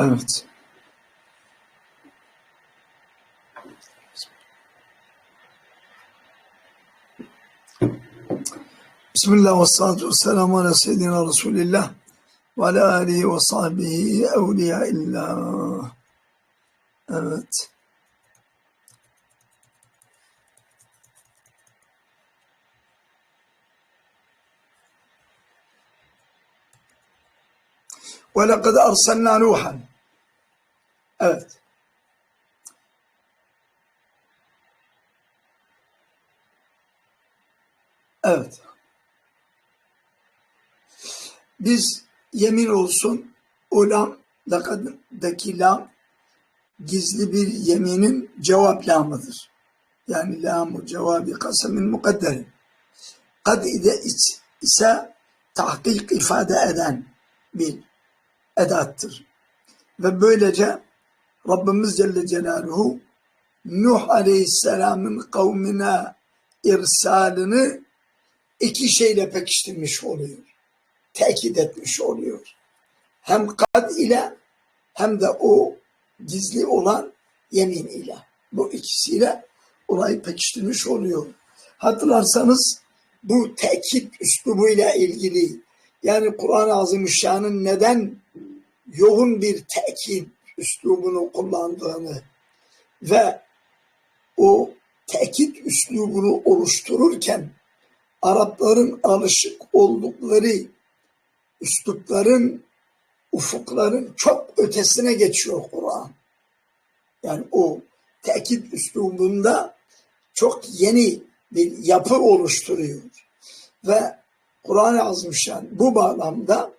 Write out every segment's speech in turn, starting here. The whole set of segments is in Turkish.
Evet. Bismillah ve salatu ve selamu ala seyyidina Resulillah ve ala alihi ve sahbihi evliya Ve lekad arsalna Nuhan. Evet. Evet. Biz yemin olsun o lam lakadaki lam gizli bir yeminin cevap lamıdır. Yani lamu cevabı kasemin mukadderi. Kad ise tahkik ifade eden bir edattır. Ve böylece Rabbimiz Celle Celaluhu Nuh Aleyhisselam'ın kavmine irsalını iki şeyle pekiştirmiş oluyor. Tekit etmiş oluyor. Hem kad ile hem de o gizli olan yemin ile. Bu ikisiyle olayı pekiştirmiş oluyor. Hatırlarsanız bu tekit üslubuyla ilgili yani Kur'an-ı Azimüşşan'ın neden yoğun bir tekit üslubunu kullandığını ve o tekit üslubunu oluştururken Arapların alışık oldukları üslupların, ufukların çok ötesine geçiyor Kur'an. Yani o tekit üslubunda çok yeni bir yapı oluşturuyor. Ve Kur'an-ı Azimüşşan bu bağlamda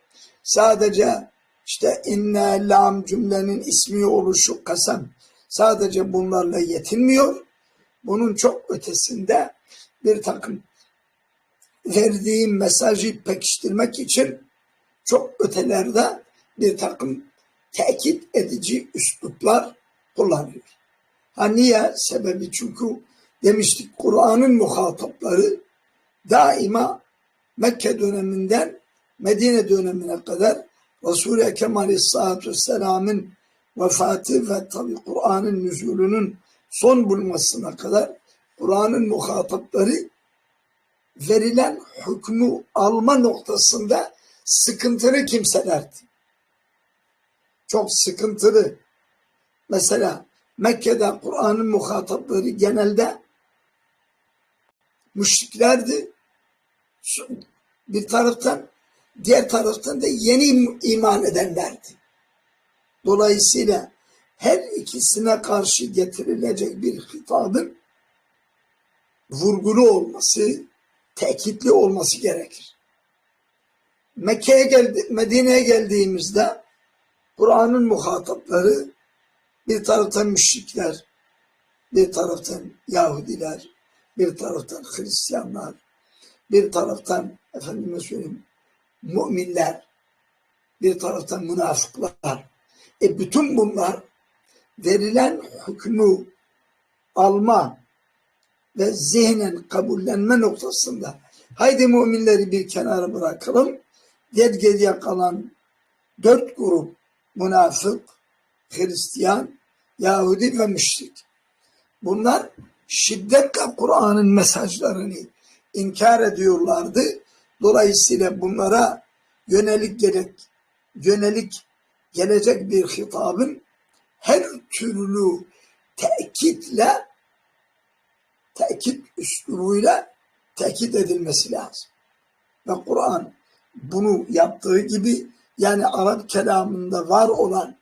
sadece işte inne lam cümlenin ismi oluşu kasem sadece bunlarla yetinmiyor. Bunun çok ötesinde bir takım verdiğim mesajı pekiştirmek için çok ötelerde bir takım tekit edici üsluplar kullanıyor. Ha niye? Sebebi çünkü demiştik Kur'an'ın muhatapları daima Mekke döneminden Medine dönemine kadar Resul-i Ekrem Aleyhisselatü Vesselam'ın vefatı ve tabi Kur'an'ın nüzulünün son bulmasına kadar Kur'an'ın muhatapları verilen hükmü alma noktasında sıkıntılı kimselerdi. Çok sıkıntılı. Mesela Mekke'de Kur'an'ın muhatapları genelde müşriklerdi. Bir taraftan diğer taraftan da yeni iman edenlerdi. Dolayısıyla her ikisine karşı getirilecek bir hitabın vurgulu olması, tekitli olması gerekir. Mekke'ye geldi, Medine'ye geldiğimizde Kur'an'ın muhatapları bir taraftan müşrikler, bir taraftan Yahudiler, bir taraftan Hristiyanlar, bir taraftan efendime söyleyeyim müminler, bir taraftan münafıklar. E bütün bunlar verilen hükmü alma ve zihnen kabullenme noktasında haydi müminleri bir kenara bırakalım. Diğer geriye kalan dört grup münafık, Hristiyan, Yahudi ve müşrik. Bunlar şiddetle Kur'an'ın mesajlarını inkar ediyorlardı. Dolayısıyla bunlara yönelik gerek, yönelik gelecek bir hitabın her türlü tekitle tekit üslubuyla tekit edilmesi lazım. Ve Kur'an bunu yaptığı gibi yani Arap kelamında var olan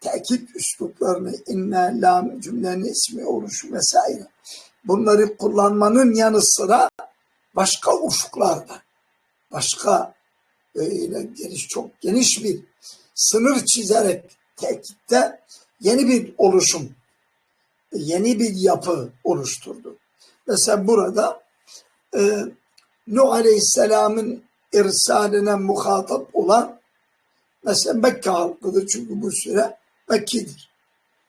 tekit üsluplarını inne lam cümlenin ismi oluşu vesaire bunları kullanmanın yanı sıra başka ufuklarda başka öyle geniş çok geniş bir sınır çizerek tekitte yeni bir oluşum yeni bir yapı oluşturdu. Mesela burada e, Nuh Aleyhisselam'ın irsaline muhatap olan mesela Mekke halkıdır çünkü bu süre Mekki'dir.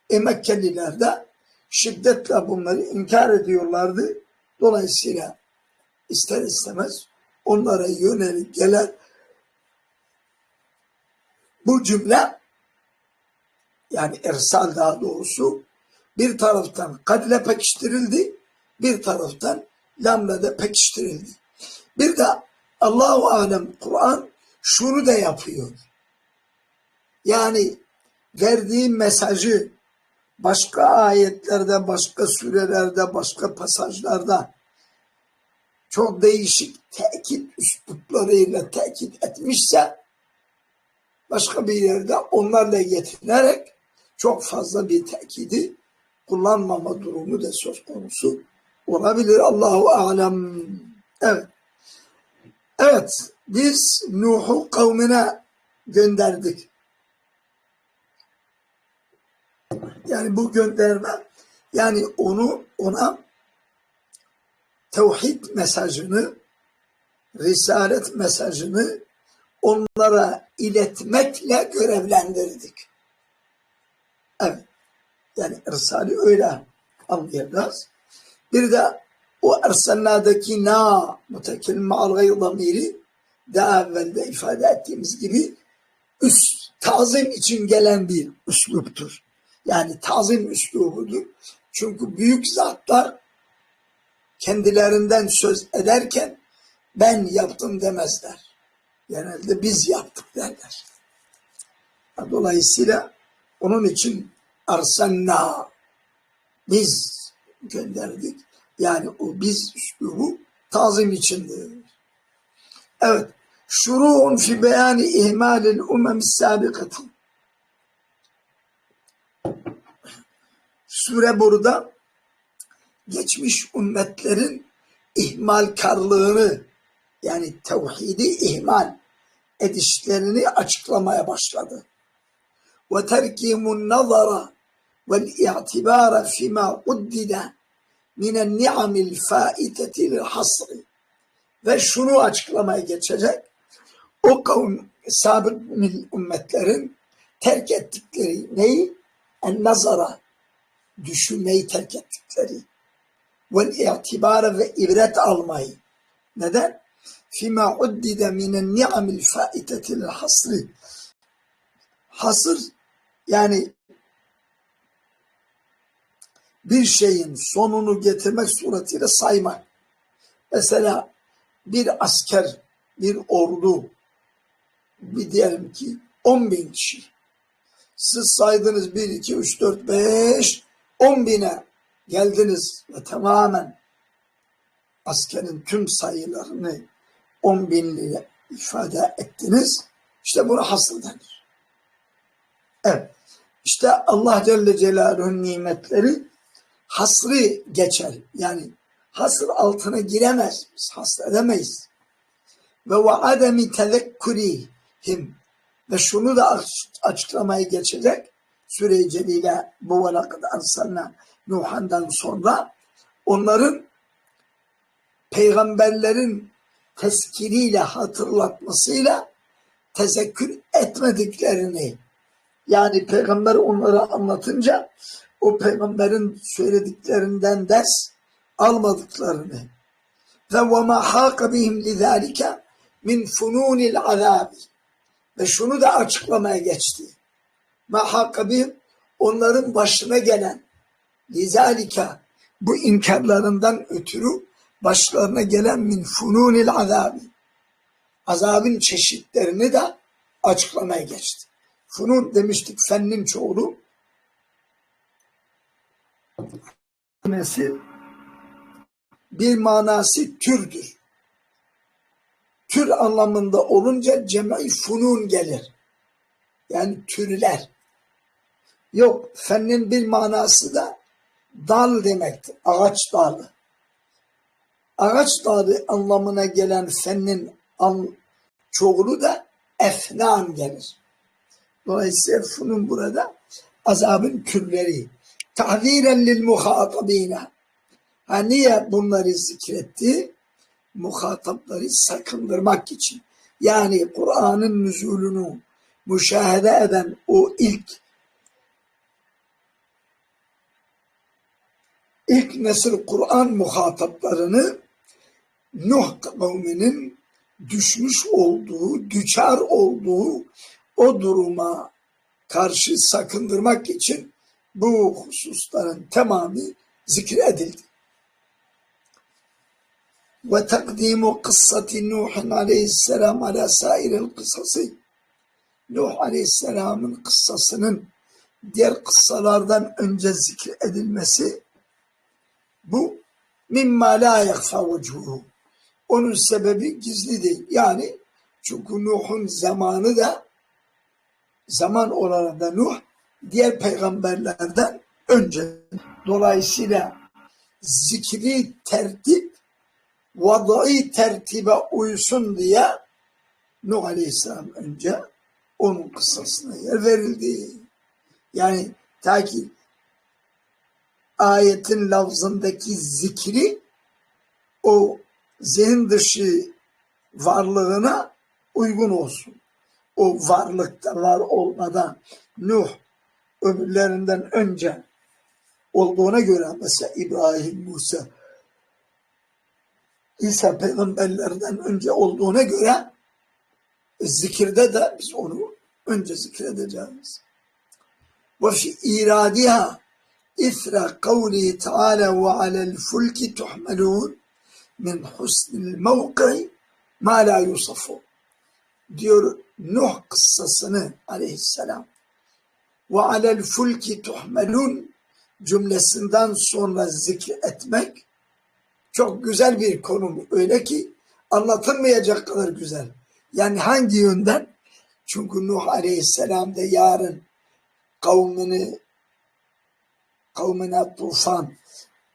E Mekkeliler de şiddetle bunları inkar ediyorlardı. Dolayısıyla ister istemez onlara yönelik gelen bu cümle yani ersal daha doğrusu bir taraftan kadle pekiştirildi, bir taraftan lamla pekiştirildi. Bir de Allahu alem Kur'an şunu da yapıyor. Yani verdiği mesajı başka ayetlerde, başka sürelerde, başka pasajlarda çok değişik tekit üsluplarıyla tekit etmişse başka bir yerde onlarla yetinerek çok fazla bir tekidi kullanmama durumu da söz konusu olabilir. Allahu alem. Evet. Evet. Biz Nuh'u kavmine gönderdik. Yani bu gönderme yani onu ona tevhid mesajını risalet mesajını onlara iletmekle görevlendirdik. Evet. Yani irsali öyle anlayacağız. Bir de o ersalnadaki na mutekil ma'al damiri daha evvelde ifade ettiğimiz gibi üst tazim için gelen bir üsluptur. Yani tazim üslubudur. Çünkü büyük zatlar kendilerinden söz ederken ben yaptım demezler. Genelde biz yaptık derler. Dolayısıyla onun için arsanna biz gönderdik. Yani o biz üslubu tazim içindir. Evet. Şuru'un fi beyani ihmalil umem sabikati. Sure burada geçmiş ümmetlerin ihmalkarlığını yani tevhidi ihmal edişlerini açıklamaya başladı. Ve terkimun nazara vel i'tibara fima uddida minen ni'amil faitetil hasri ve şunu açıklamaya geçecek. O kavim sabık ümmetlerin terk ettikleri neyi? En nazara düşünmeyi terk ettikleri vel i'tibara ve ibret almayı. Neden? Fima uddide minen ni'amil faitetil hasri. Hasır yani bir şeyin sonunu getirmek suretiyle saymak. Mesela bir asker, bir ordu, bir diyelim ki 10 bin kişi. Siz saydınız 1, 2, 3, 4, 5, 10 bine geldiniz ve tamamen askerin tüm sayılarını 10 binliğe ifade ettiniz. İşte buna hasıl denir. Evet. İşte Allah Celle Celaluhu'nun nimetleri hasrı geçer. Yani hasır altına giremez. Biz hasredemeyiz. Ve ve ademi tezekkurihim ve şunu da açıklamaya geçecek. Celile bu velakad arsalna Nuhan'dan sonra onların peygamberlerin teskiriyle hatırlatmasıyla tezekkür etmediklerini yani peygamber onlara anlatınca o peygamberin söylediklerinden ders almadıklarını ve ma haka bihim lizalike min fununil azabi ve şunu da açıklamaya geçti. Ma haka bihim onların başına gelen lizalike bu inkarlarından ötürü başlarına gelen min fununil azabi azabın çeşitlerini de açıklamaya geçti. Funun demiştik fennin çoğulu bir manası türdür. Tür anlamında olunca cem'i funun gelir. Yani türler. Yok, fennin bir manası da dal demektir. Ağaç dalı. Ağaç dalı anlamına gelen fennin an, çoğulu da efnan gelir. Dolayısıyla funun burada azabın türleri. Tahziren lil muhatabine. Ha niye bunları zikretti? Muhatapları sakındırmak için. Yani Kur'an'ın nüzulunu müşahede eden o ilk ilk nesil Kur'an muhataplarını Nuh kavminin düşmüş olduğu, düçar olduğu o duruma karşı sakındırmak için bu hususların tamamı zikredildi. Ve takdimu kıssati Nuh aleyhisselam ala sairil kıssası. Nuh aleyhisselamın kıssasının diğer kıssalardan önce zikredilmesi bu mimma la yakfa vechuhu. Onun sebebi gizli değil. Yani çünkü Nuh'un zamanı da zaman olarak da Nuh diğer peygamberlerden önce. Dolayısıyla zikri tertip vadai tertibe uysun diye Nuh Aleyhisselam önce onun kıssasına yer verildi. Yani ta ki ayetin lafzındaki zikri o zihin dışı varlığına uygun olsun. O varlıkta var olmadan Nuh öbürlerinden önce olduğuna göre mesela İbrahim, Musa, İsa peygamberlerden önce olduğuna göre zikirde de biz onu önce zikredeceğiz. Ve fi iradiha Kavlihi Teala ve alel fulki tuhmelun min husnil mevki ma la yusafu diyor Nuh kıssasını aleyhisselam ve alel fulki tuhmelun cümlesinden sonra zikretmek çok güzel bir konum. Öyle ki anlatılmayacak kadar güzel. Yani hangi yönden? Çünkü Nuh Aleyhisselam da yarın kavmini kavmine tufan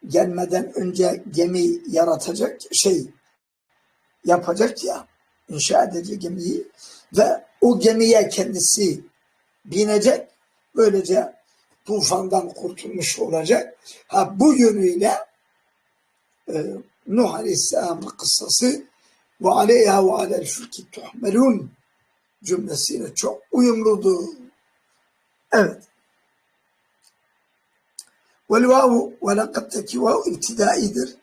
gelmeden önce gemi yaratacak şey yapacak ya inşa edecek gemiyi ve o gemiye kendisi binecek böylece tufandan kurtulmuş olacak. Ha bu yönüyle e, Nuh Aleyhisselam'ın kıssası ve aleyha ve alel fülki tuhmelun cümlesiyle çok uyumludur. Evet. Vel vavu ve lakattaki vav ibtidaidir.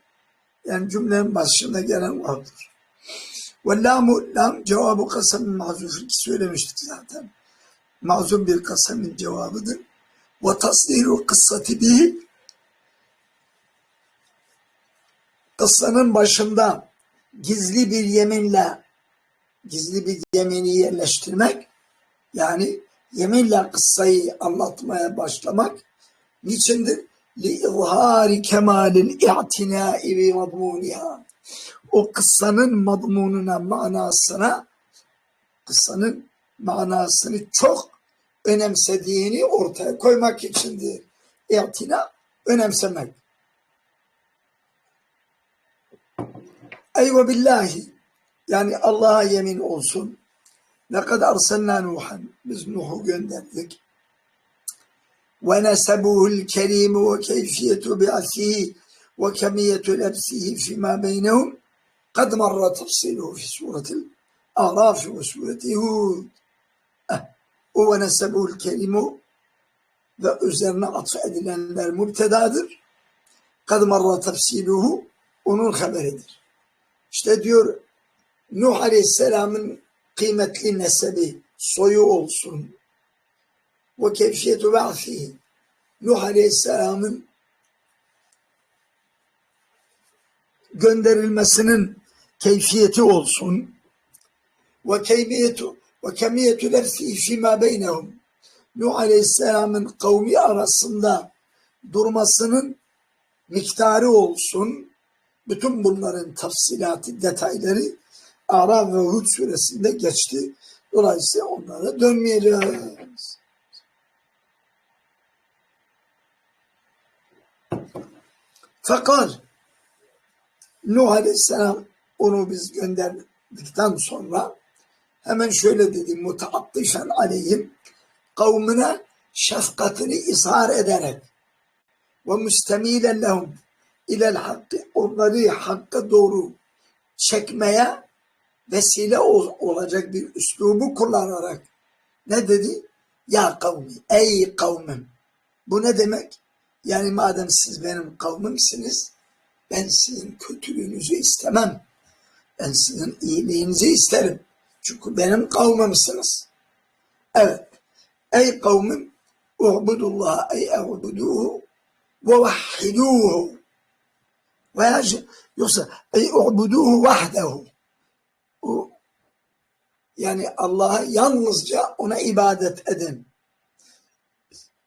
Yani cümlenin başında gelen vavdır. Ve lamu lam cevabı kasemin mazuf. söylemiştik zaten. Mazum bir kasemin cevabıdır. Ve tasdiru kıssati bihi kıssanın başında gizli bir yeminle gizli bir yemini yerleştirmek yani yeminle kıssayı anlatmaya başlamak niçindir? لِإِظْهَارِ كَمَالِ الْاِعْتِنَاءِ بِمَضْمُونِهَا O kıssanın madmununa, manasına kıssanın manasını çok önemsediğini ortaya koymak içindir. İ'tina önemsemek. Eyve billahi yani Allah'a yemin olsun. Ne kadar arsalna Nuhan. Biz Nuh'u gönderdik. Keyfiyetu bi'asihi ve kemiyetu lebsihi fima beynehum kad marra tafsiluhu fi suretil Araf ve sureti Hud. O ve nesebuhul kerimu ve üzerine atfedilenler müptedadır. Kad marra tafsiluhu onun haberidir. İşte diyor Nuh Aleyhisselam'ın kıymetli nesebi, soyu olsun. Ve keyfiyetu ba'fihi. Nuh Aleyhisselam'ın gönderilmesinin keyfiyeti olsun. Ve keyfiyetu ve kemiyetu lefsihi fîmâ beynehum. Nuh Aleyhisselam'ın kavmi arasında durmasının miktarı olsun bütün bunların tafsilatı, detayları Araf ve Hud suresinde geçti. Dolayısıyla onlara dönmeyeceğiz. Fakat Nuh Aleyhisselam onu biz gönderdikten sonra hemen şöyle dedi mutaattifen aleyhim kavmine şefkatini izhar ederek ve müstemilen lehum ilel hakkı onları hakka doğru çekmeye vesile ol, olacak bir üslubu kullanarak ne dedi? Ya kavmi, ey kavmim. Bu ne demek? Yani madem siz benim kavmimsiniz, ben sizin kötülüğünüzü istemem. Ben sizin iyiliğinizi isterim. Çünkü benim kavmimsiniz. Evet. Ey kavmim u'budullah ey e'buduhu ve vahhiduhu veya yoksa ey u'buduhu vahdehu yani Allah'a yalnızca ona ibadet edin.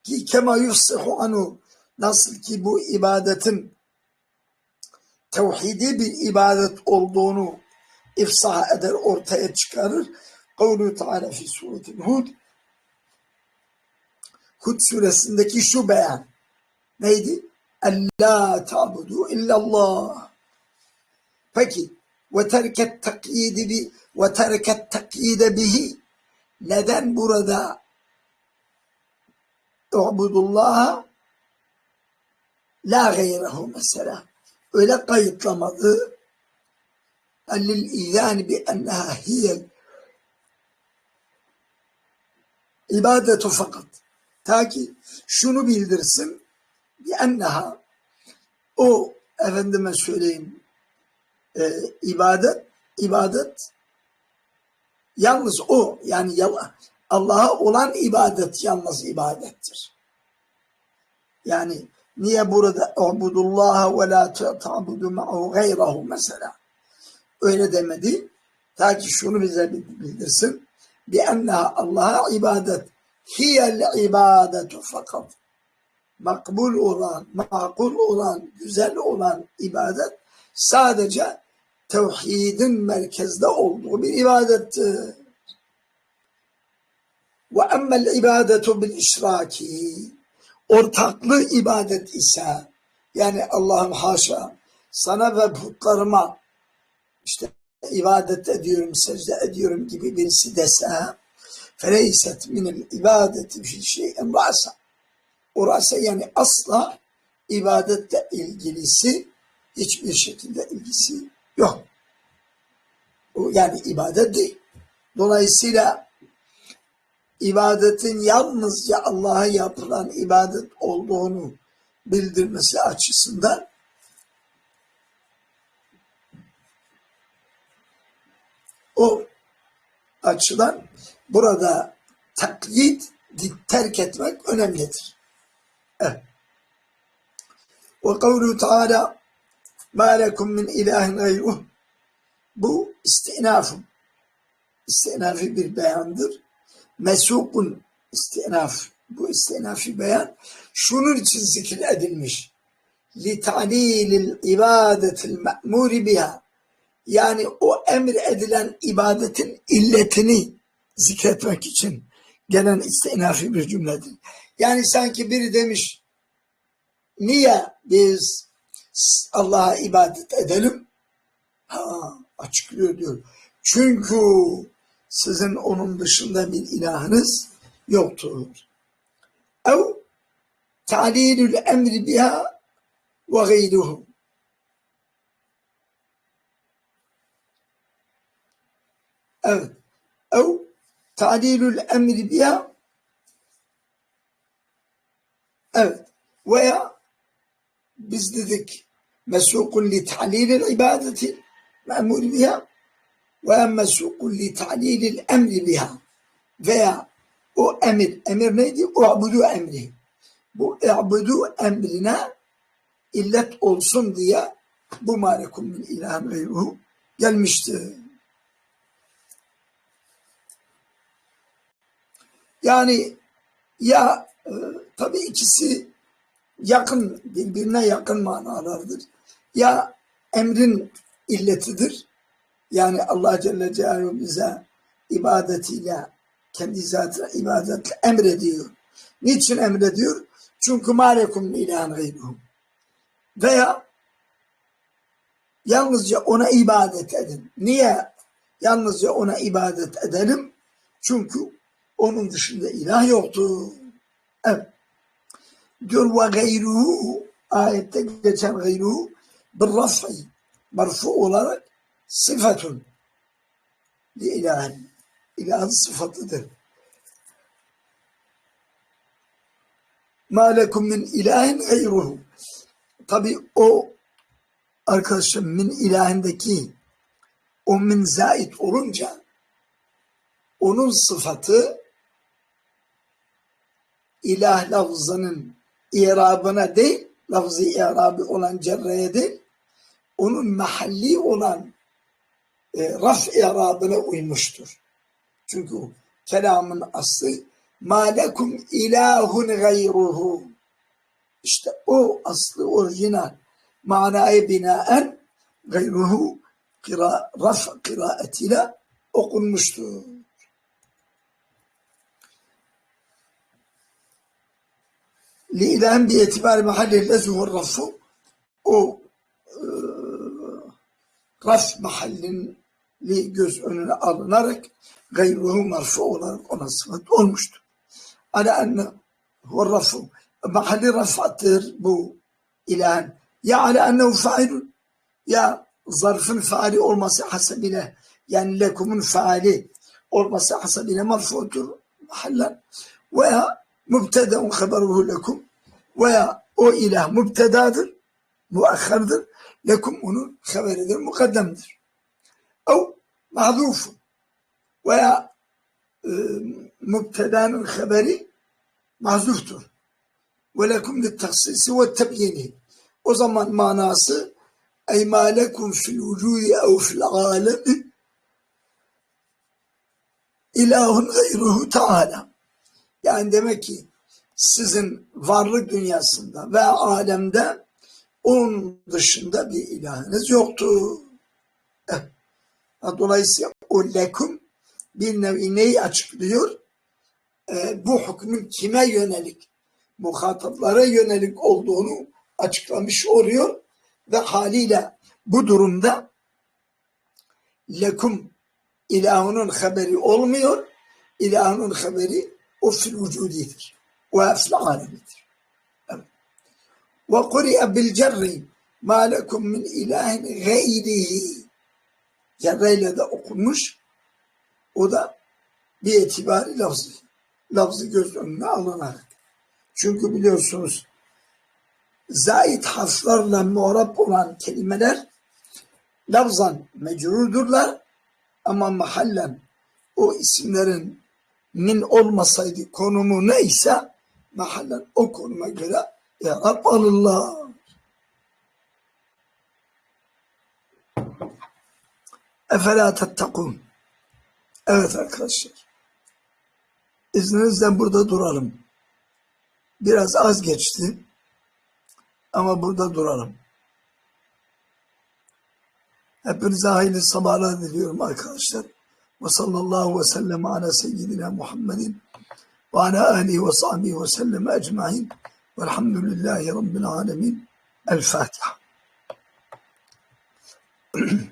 Ki kema yussihu anu nasıl ki bu ibadetin tevhidi bir ibadet olduğunu ifsah eder, ortaya çıkarır. Kavlu Teala fi suretil Hud Hud suresindeki şu beyan neydi? Allah ta'budu illallah. Peki ve terket takyidi bi ve terket takyide bihi neden burada u'budullaha la gayrehu mesela. Öyle kayıtlamadı lil izani bi enneha hiyel ibadetu fakat. Ta ki şunu bildirsin. Bi enneha. O efendime söyleyeyim e, ibadet ibadet. Yalnız o yani Allah'a olan ibadet yalnız ibadettir. Yani niye burada ubudullaha ve la ta'budu ma'hu gayrahu mesela öyle demedi. Ta ki şunu bize bildirsin. Bi enneha Allah'a ibadet hiyel ibadetu fakat makbul olan, makul olan, güzel olan ibadet sadece tevhidin merkezde olduğu bir ibadettir. Ve ibadetu bil işraki ortaklı ibadet ise yani Allah'ım haşa sana ve putlarıma işte ibadet ediyorum, secde ediyorum gibi birisi dese feleyset minel ibadeti fi şeyin rasa orası yani asla ibadetle ilgilisi hiçbir şekilde ilgisi yok. O yani ibadet değil. Dolayısıyla ibadetin yalnızca Allah'a yapılan ibadet olduğunu bildirmesi açısından o açıdan burada taklit terk etmek önemlidir. Evet. Ve kavlu Teala ma lekum min ilahin gayruh bu istinafın istinafi bir beyandır Mesukun istinaf bu istinafi beyan şunun için zikir edilmiş. لِتَعْلِيلِ الْاِبَادَةِ الْمَأْمُورِ بِهَا Yani o emir edilen ibadetin illetini zikretmek için gelen istinafi bir cümledir. Yani sanki biri demiş niye biz Allah'a ibadet edelim? Ha, açıklıyor diyor. Çünkü sizin onun dışında bir ilahınız yoktur. Ev ta'lilül emri biha ve gayruhu. Evet. Ev ta'lilül emri biha Evet. Veya biz dedik mesukun li ta'lilil ibadeti memur biha ve mesukun li ta'lilil emri biha veya o emir, emir neydi? U'budu emri. Bu i'budu emrine illet olsun diye bu malekum min ilahen gayruhu gelmişti. Yani ya e, tabii ikisi yakın, birbirine yakın manalardır. Ya emrin illetidir. Yani Allah Celle Celaluhu bize ibadetiyle, kendi zatına ibadetle emrediyor. Niçin emrediyor? Çünkü malekum ilahen gayruhu. Veya yalnızca ona ibadet edin. Niye yalnızca ona ibadet edelim? Çünkü onun dışında ilah yoktur. Evet. Diyor ve gayruhu ayette geçen gayruhu bir raf'i marfu olarak sıfatun li ilahin. İlahın sıfatıdır. Ma lekum min ilahin gayruhu. Tabi o arkadaşım min ilahindeki o min zait olunca onun sıfatı ilah lafzının irabına değil, lafzı irabı olan cerreye değil, onun mahalli olan e, raf irabına uymuştur. Çünkü kelamın aslı ma lekum ilahun gayruhu işte o aslı orijinal manaya binaen gayruhu kira, raf kıraatiyle okunmuştur. Li'len bi itibar mahalli lezuhu rafu o e, raf mahallin göz önüne alınarak gayruhu marfu olarak ona sıfat olmuştur. Ala enne huve rafu mahalli rafattır bu ilahen. Ya ala ennehu failun ya zarfın faali olması hasabine yani lekumun faali olması hasabine marfudur mahallen veya mübtedeun haberuhu lekum veya o ilah mübtedadır muakhardır lekum onun haberidir mukaddemdir. Veya e, mübtedanın haberi mahzuftur. Ve lekum littaksisi ve tebyini. O zaman manası ey ma fil vücudi ev fil alemi ilahun gayruhu teala. Yani demek ki sizin varlık dünyasında ve alemde onun dışında bir ilahınız yoktu. Eh. Dolayısıyla o lekum bir nevi neyi açıklıyor? Ee, bu hükmün kime yönelik, muhataplara yönelik olduğunu açıklamış oluyor ve haliyle bu durumda lekum ilahının haberi olmuyor. İlahının haberi o fil vücudidir. Ve fil alemidir. Ve kuri'e bil cerri ma lekum min ilahin gayrihi cerreyle de okunmuş. O da bir itibari lafzı. Lafzı göz önüne alınarak. Çünkü biliyorsunuz zait harflarla muarap olan kelimeler lafzan mecrurdurlar ama mahallen o isimlerin min olmasaydı konumu neyse mahallen o konuma göre ya Rab Efela tettekun. Evet arkadaşlar. İzninizle burada duralım. Biraz az geçti. Ama burada duralım. Hepinize hayırlı sabahlar diliyorum arkadaşlar. Ve sallallahu ve sellem ala seyyidina Muhammedin ve ala alihi ve sahbihi ve sellem ecmain. Velhamdülillahi Rabbil alemin. El Fatiha.